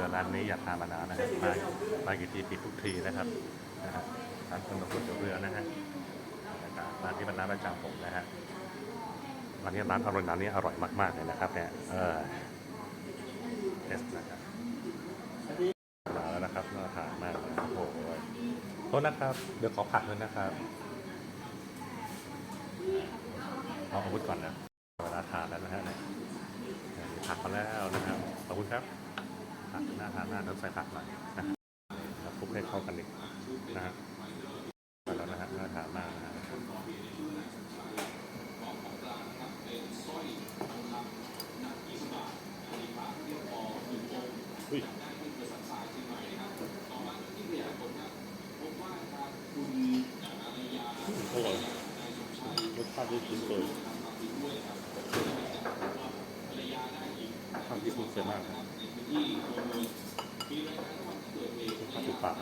รือร้านนี้อยากทานมานานนะฮะมามากี่ทีผิดทุกทีนะครับนะฮะร้านขนมก๋วยเตี๋ยวเรือนะฮะร้านที่เป็นร้านประจำผมนะฮะร้านนี้ร้านอร่อยร้านนี้อร่อยมากๆเลยนะครับเนี่ยเออเอสนะครับมาแล้วนะครับน่าทานมากเลยโอ้โหโทษนะครับ เดี๋ยวขอผักด้วยนะครับเอาอาวุธก่อนนะเวลาทานแล้วนะฮะเนี่ยผักมาแล้วนะครับขอบคุณครับ ผักน่าทานมากต้องใส่ผักหน่อยนะครับคลุกให้เข้ากันดีกนะฮะมาแล้วนะฮะหน่าทานมากนะฮะอุ้ยอร่อยรสชาติที่คุ้นเคยทำที่คุ้นเคยมากครับ ทำถูกปาก